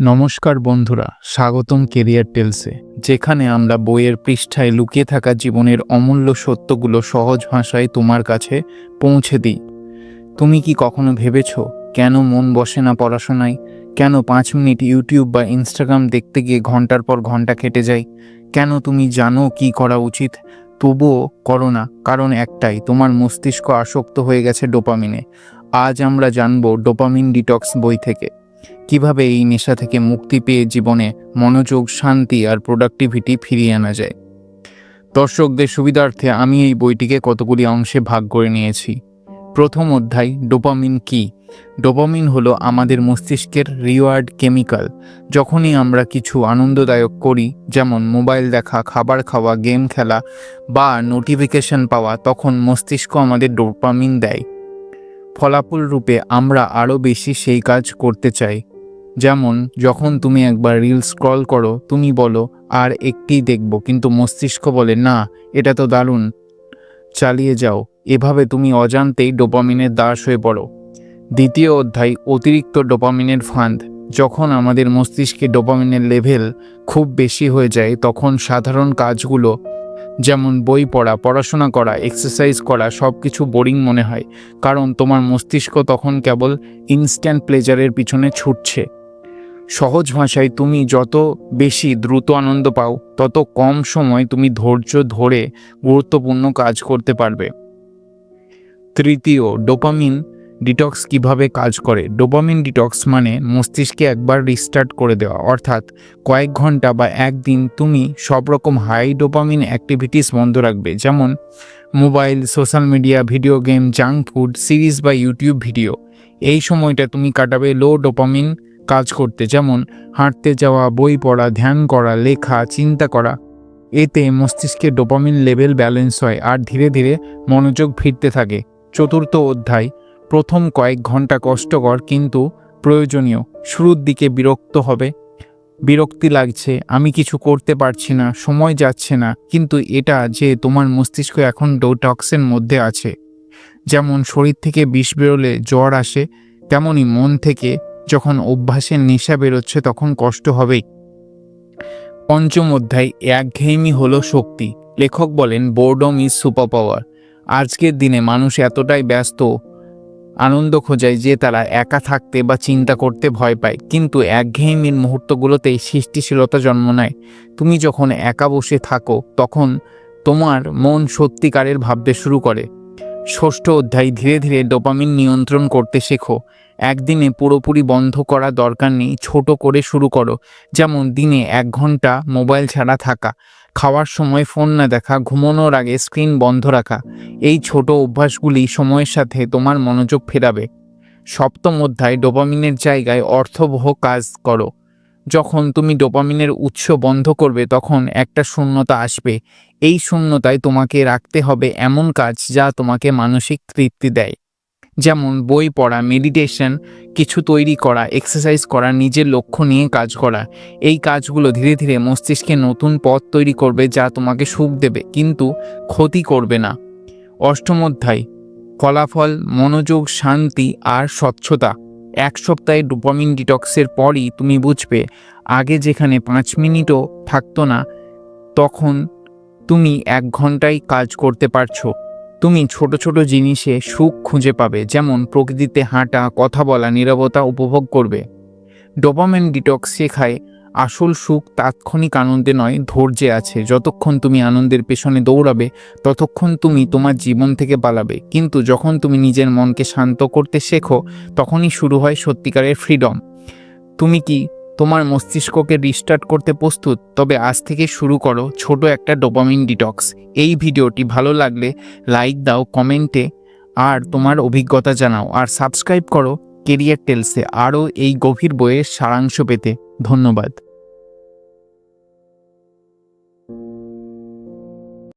নমস্কার বন্ধুরা, স্বাগতম কেরিয়ার টেলসে যেখানে আমরা বইয়ের পৃষ্ঠায় লুকিয়ে থাকা জীবনের অমূল্য সত্যগুলো সহজ ভাষায় তোমার কাছে পৌঁছে দিই। তুমি কি কখনো ভেবেছ, কেন মন বসে না পড়াশোনায়? কেন পাঁচ মিনিট ইউটিউব বা ইনস্টাগ্রাম দেখতে গিয়ে ঘণ্টার পর ঘণ্টা কেটে যায়? কেন তুমি জানো কি করা উচিত? তবুও করো না, কারণ একটাই, তোমার মস্তিষ্ক আসক্ত হয়ে গেছে ডোপামিনে। আজ আমরা জানব ডোপামিন ডিটক্স বই থেকে। কীভাবে এই নেশা থেকে মুক্তি পেয়ে জীবনে মনোযোগ, শান্তি আর প্রোডাক্টিভিটি ফিরিয়ে আনা যায়? দর্শকদের সুবিধার্থে আমি এই বইটিকে কতগুলি অংশে ভাগ করে নিয়েছি। প্রথম অধ্যায়, ডোপামিন কি? ডোপামিন হলো আমাদের মস্তিষ্কের রিওয়ার্ড কেমিক্যাল। যখনই আমরা কিছু আনন্দদায়ক করি, যেমন মোবাইল দেখা, খাবার খাওয়া, গেম খেলা বা নোটিফিকেশন পাওয়া, তখন মস্তিষ্ক আমাদের ডোপামিন দেয়। ফলাফল রূপে আমরা আরও বেশি সেই কাজ করতে চাই। যেমন, যখন তুমি একবার রিল স্ক্রল করো, তুমি বলো, আর একটি দেখব। কিন্তু মস্তিষ্ক বলে, না, এটা তো দারুণ। চালিয়ে যাও। এভাবে তুমি অজান্তেই ডোপামিনের দাস হয়ে পড়ো। দ্বিতীয় অধ্যায়, অতিরিক্ত ডোপামিনের ফান্ড যখন আমাদের মস্তিষ্কে ডোপামিনের লেভেল খুব বেশি হয়ে যায়, তখন সাধারণ কাজগুলো যেমন বই পড়া, পড়াশোনা করা এক্সারসাইজ করা সব কিছু বোরিং মনে হয়। কারণ তোমার মস্তিষ্ক তখন কেবল ইনস্ট্যান্ট প্লেজারের পিছনে ছুটছে। সহজ ভাষায় তুমি যত বেশি দ্রুত আনন্দ পাও, তত কম সময় তুমি ধৈর্য ধরে গুরুত্বপূর্ণ কাজ করতে পারবে। তৃতীয় ডোপামিন ডিটক্স কীভাবে কাজ করে? ডোপামিন ডিটক্স মানে মস্তিষ্কে একবার রিস্টার্ট করে দেওয়া। অর্থাৎ কয়েক ঘণ্টা বা একদিন তুমি সব রকম হাই ডোপামিন অ্যাক্টিভিটিস বন্ধ রাখবে। যেমন mobile social media video game junk food series বা ইউটিউব ভিডিও এই সময়টা তুমি কাটাবে লো ডোপামিন কাজ করতে। যেমন হাঁটতে যাওয়া, বই পড়া, ধ্যান করা, লেখা, চিন্তা করা। এতে মস্তিষ্কে ডোপামিন লেভেল ব্যালেন্স হয় আর ধীরে ধীরে মনোযোগ ফিরতে থাকে। চতুর্থ অধ্যায় প্রথম কয়েক ঘণ্টা কষ্টকর কিন্তু প্রয়োজনীয়। শুরুর দিকে বিরক্ত হবে। বিরক্তি লাগছে, আমি কিছু করতে পারছি না, সময় যাচ্ছে না, কিন্তু এটা যে তোমার মস্তিষ্ক এখন ডোটক্সের মধ্যে আছে। যেমন শরীর থেকে বিষ বেরোলে জ্বর আসে, তেমনই মন থেকে যখন অভ্যাসের নেশা বেরোচ্ছে তখন কষ্ট হবেই। পঞ্চম অধ্যায়, একঘেয়েমি হলো শক্তি। লেখক বলেন বোর্ডম ইজ সুপার পাওয়ার আজকের দিনে মানুষ এতটাই ব্যস্ত আনন্দ খোঁজায় যে তারা একা থাকতে বা চিন্তা করতে ভয় পায়, কিন্তু একঘেয়েমির মুহূর্তগুলোতেই সৃষ্টিশীলতা জন্ম নেয়। তুমি যখন একা বসে থাকো, তখন তোমার মন সত্যিকারের ভাবতে শুরু করে। ষষ্ঠ অধ্যায় ধীরে ধীরে ডোপামিন নিয়ন্ত্রণ করতে শেখো। একদিনে পুরোপুরি বন্ধ করা দরকার নেই, ছোট করে শুরু করো। যেমন দিনে এক ঘণ্টা মোবাইল ছাড়া থাকা। খাওয়ার সময় ফোন না দেখা, ঘুমানোর আগে স্ক্রিন বন্ধ রাখা, এই ছোট অভ্যাসগুলি সময়ের সাথে তোমার মনোযোগ ফেরাবে। সপ্তম অধ্যায়, ডোপামিনের জায়গায় অর্থবহ কাজ করো। যখন তুমি ডোপামিনের উৎস বন্ধ করবে, তখন একটা শূন্যতা আসবে। এই শূন্যতায় তোমাকে রাখতে হবে এমন কাজ যা তোমাকে মানসিক তৃপ্তি দেয়। যেমন বই পড়া মেডিটেশন কিছু তৈরি করা এক্সারসাইজ করা, নিজের লক্ষ্য নিয়ে কাজ করা, এই কাজগুলো ধীরে ধীরে মস্তিষ্কে নতুন পথ তৈরি করবে যা তোমাকে সুখ দেবে, কিন্তু ক্ষতি করবে না। অষ্টম অধ্যায়, ফলাফল, মনোযোগ, শান্তি আর স্বচ্ছতা। এক সপ্তাহে ডোপামিন ডিটক্সের পরই তুমি বুঝবে, আগে যেখানে পাঁচ মিনিটও থাকতো না, তখন তুমি এক ঘন্টায় কাজ করতে পারছ। তুমি ছোট ছোট জিনিসে সুখ খুঁজে পাবে, যেমন প্রকৃতিতে হাঁটা, কথা বলা, নীরবতা উপভোগ করবে। ডোপামেন ডিটক্স শেখায়, আসল সুখ তাৎক্ষণিক আনন্দে নয়, ধৈর্যে আছে। যতক্ষণ তুমি আনন্দের পেছনে দৌড়াবে, ততক্ষণ তুমি তোমার জীবন থেকে পালাবে। কিন্তু যখন তুমি নিজের মনকে শান্ত করতে শেখো, তখনই শুরু হয় সত্যিকারের ফ্রিডম। তুমি কি তোমার মস্তিষ্ককে রিস্টার্ট করতে প্রস্তুত, তবে আজ থেকে শুরু করো ছোট একটা ডোপামিন ডিটক্স এই ভিডিওটি ভালো লাগলে লাইক দাও কমেন্টে আর তোমার অভিজ্ঞতা জানাও, আর সাবস্ক্রাইব করো কেরিয়ার টেলসে আরও এই গভীর বইয়ের সারাংশ পেতে। ধন্যবাদ।